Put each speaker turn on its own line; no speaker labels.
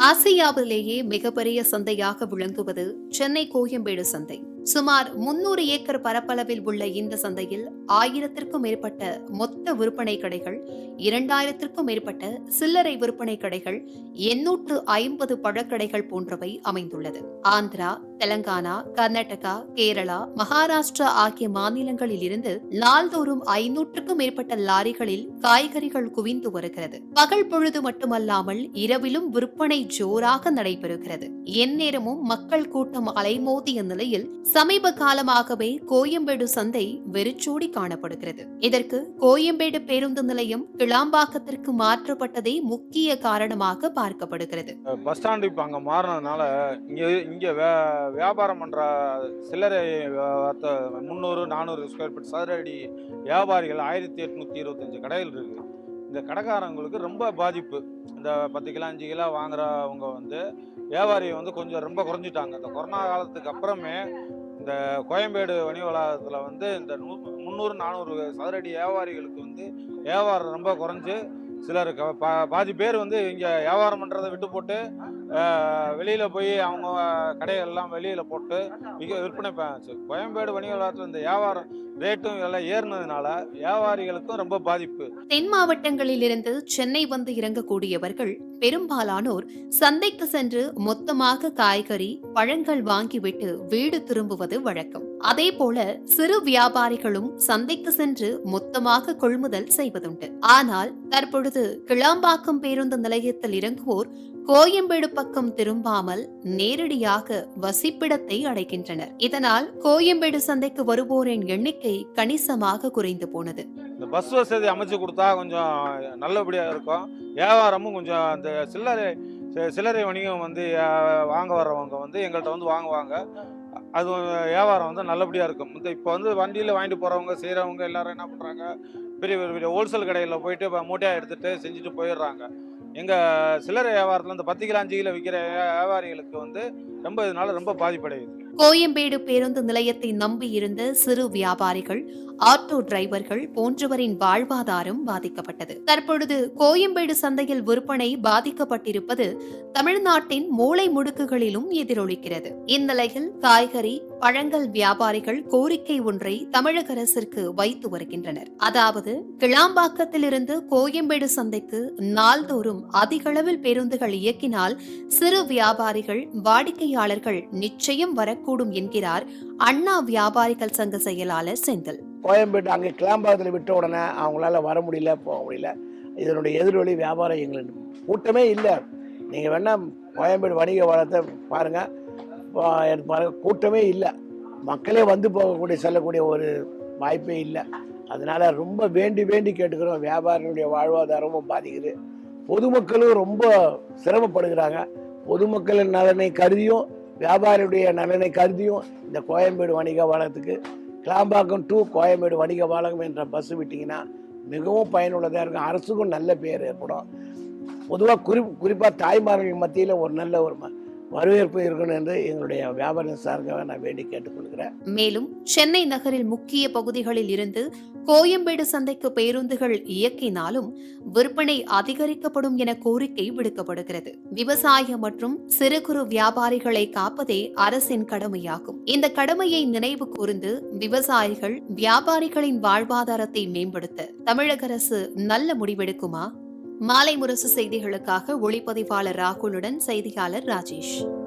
ஆசியாவிலேயே மிகப்பெரிய சந்தையாக விளங்குவது சென்னை கோயம்பேடு சந்தை. சுமார் முன்னூறு ஏக்கர் பரப்பளவில் உள்ள இந்த சந்தையில் ஆயிரத்திற்கும் மேற்பட்ட மொத்த விற்பனை கடைகள் இரண்டாயிரத்திற்கும் மேற்பட்ட சில்லறை விற்பனை கடைகள் எண்ணூற்று ஐம்பது பழக்கடைகள் போன்றவை அமைந்துள்ளது. ஆந்திரா தெலங்கானா கர்நாடகா கேரளா மகாராஷ்டிரா ஆகிய மாநிலங்களில் இருந்து நாள்தோறும் ஐநூற்றுக்கும் மேற்பட்ட லாரிகளில் காய்கறிகள் குவிந்து வருகிறது. பகல் பொழுது மட்டுமல்லாமல் இரவிலும் விற்பனை ஜோராக நடைபெறுகிறது. எந்நேரமும் மக்கள் கூட்டம் அலைமோதிய நிலையில் சமீப காலமாகவே கோயம்பேடு சந்தை வெறிச்சோடி காணப்படுகிறது. இதற்கு கோயம்பேடு பேருந்து நிலையம் கிளாம்பாக்கத்திற்கு மாற்றப்பட்டதே முக்கிய காரணமாக பார்க்கப்படுகிறது.
பஸ் ஸ்டாண்டு இப்போ அங்கே மாறினதுனால இங்கே இங்கே வே வியாபாரம் பண்ணுற சில்லறை முந்நூறு நானூறு ஸ்கொயர் ஃபீட் சதுர அடி வியாபாரிகள் ஆயிரத்தி எட்நூற்றி இருபத்தஞ்சு கடைகள் இருக்குது இந்த கடைக்காரங்களுக்கு ரொம்ப பாதிப்பு. இந்த பத்து கிலோ அஞ்சு கிலோ வாங்குறவங்க வந்து வியாபாரி வந்து கொஞ்சம் ரொம்ப குறைஞ்சிட்டாங்க. இந்த கொரோனா காலத்துக்கு அப்புறமே இந்த கோயம்பேடு வணிக வளாகத்தில் வந்து இந்த நூ முந்நூறு நானூறு சதுரடி வியாபாரிகளுக்கு வந்து வியாபாரம் ரொம்ப குறைஞ்சி சிலர் பா- பாதி பேர் வந்து இங்கே வியாபாரம் பண்ணுறதை விட்டு போட்டு வெளியில் போய் அவங்க கடைகள்லாம் வெளியில் போட்டு மிக விற்பனை பண்ணாச்சு கோயம்பேடு வணிக வளாகத்தில் இந்த வியாபாரம் ரேட்டும் எல்லாம் ஏறினதுனால வியாபாரிகளுக்கும் ரொம்ப பாதிப்பு.
தென் மாவட்டங்களிலிருந்து சென்னை வந்து இறங்கக்கூடியவர்கள் பெரும்பாலானோர் சந்தைக்கு சென்று மொத்தமாக காய்கறி பழங்கள் வாங்கிவிட்டு வீடு திரும்புவது வழக்கம். அதே போல சிறு வியாபாரிகளும் சந்தைக்கு சென்று மொத்தமாக கொள்முதல் செய்வதுண்டு. ஆனால் தற்பொழுது கிளாம்பாக்கம் பேருந்து நிலையத்தில் இறங்குவோர் கோயம்பேடு பக்கம் திரும்பாமல் நேரடியாக வசிப்பிடத்தை அடைகின்றனர். இதனால் கோயம்பேடு சந்தைக்கு வருவோரின் எண்ணிக்கை கணிசமாக குறைந்து போனது.
இந்த பஸ் வசதி அமைச்சு கொடுத்தா கொஞ்சம் நல்லபடியாக இருக்கும். வியாபாரமும் கொஞ்சம் அந்த சில்லறை சில்லறை வணிகம் வந்து வாங்க வர்றவங்க வந்து எங்கள்கிட்ட வந்து வாங்குவாங்க. அது வியாபாரம் வந்து நல்லபடியாக இருக்கும். இந்த இப்போ வந்து வண்டியில் வாங்கிட்டு போகிறவங்க செய்கிறவங்க எல்லாரும் என்ன பண்ணுறாங்க பெரிய பெரிய பெரிய ஹோல்சேல் கடையில் போயிட்டு இப்போ மூட்டையாக எடுத்துகிட்டு செஞ்சுட்டு போயிடுறாங்க. எங்கள் சில்லறை வியாபாரத்தில் இந்த பத்து கிலோ அஞ்சு கிலோ விற்கிற வியாபாரிகளுக்கு வந்து ரொம்ப இதனால் ரொம்ப பாதிப்படையுது.
கோயம்பேடு பேருந்து நிலையத்தை நம்பியிருந்த சிறு வியாபாரிகள் ஆட்டோ டிரைவர்கள் போன்றவரின் வாழ்வாதாரம் பாதிக்கப்பட்டது. தற்பொழுது கோயம்பேடு சந்தையில் விற்பனை பாதிக்கப்பட்டிருப்பது தமிழ்நாட்டின் மூளை முடுக்குகளிலும் எதிரொலிக்கிறது. இந்நிலையில் காய்கறி பழங்கள் வியாபாரிகள் கோரிக்கை ஒன்றை தமிழக அரசிற்கு வைத்து வருகின்றனர். அதாவது கிளாம்பாக்கத்திலிருந்து கோயம்பேடு சந்தைக்கு நாள்தோறும் அதிகளவில் பேருந்துகள் இயக்கினால் சிறு வியாபாரிகள் வாடிக்கையாளர்கள் நிச்சயம் வரக்கூடும் கூடும் என்கிறார் அண்ணா வியாபாரிகள் சங்க செயலாளர் செந்தில்.
கோயம்பேடு அங்கே கிளாம்பாக்கத்தில் விட்ட உடனே அவங்களால வர முடியல போக முடியல. இதனுடைய எதிரொலி வியாபாரம் எங்களுக்கு கூட்டமே இல்லை. நீங்கள் வேணால் கோயம்பேடு வணிக வளத்தை பாருங்கள் பாருங்க கூட்டமே இல்லை. மக்களே வந்து போகக்கூடிய செல்லக்கூடிய ஒரு வாய்ப்பே இல்லை. அதனால் ரொம்ப வேண்டி வேண்டி கேட்டுக்கிறோம். வியாபாரிகளுடைய வாழ்வாதாரமும் பாதிக்குது. பொதுமக்களும் ரொம்ப சிரமப்படுகிறாங்க. பொதுமக்களின் நலனை கருதியும் வியாபாரியுடைய நலனை கருதியும் இந்த கோயம்பேடு வணிக வளத்துக்கு கிளாம்பாக்கம் டு கோயம்பேடு வணிக வளாகம் என்ற பஸ் விட்டிங்கன்னா மிகவும் பயனுள்ளதாக இருக்கும். அரசுக்கும் நல்ல பேர் ஏற்படும். பொதுவாக குறி குறிப்பாக தாய்மார்கள் மத்தியில் ஒரு நல்ல ஒரு ம- வரவேற்பு இருக்கணும் என்று எங்களுடைய வியாபார சார்பாக நான் வேண்டி கேட்டுக்கொள்கிறேன்.
மேலும் சென்னை நகரில் முக்கிய பகுதிகளில் இருந்து கோயம்பேடு சந்தைக்கு பேருந்துகள் இயக்கினாலும் விற்பனை அதிகரிக்கப்படும் என கோரிக்கை விடுக்கப்படுகிறது. விவசாய மற்றும் சிறு குறு வியாபாரிகளை காப்பதே அரசின் கடமையாகும். இந்த கடமையை நினைவு கூர்ந்து விவசாயிகள் வியாபாரிகளின் வாழ்வாதாரத்தை மேம்படுத்த தமிழக அரசு நல்ல முடிவெடுக்குமா? மாலை முரசு செய்திகளுக்காக ஒளிப்பதிவாளர் ராகுலுடன் செய்தியாளர் ராஜேஷ்.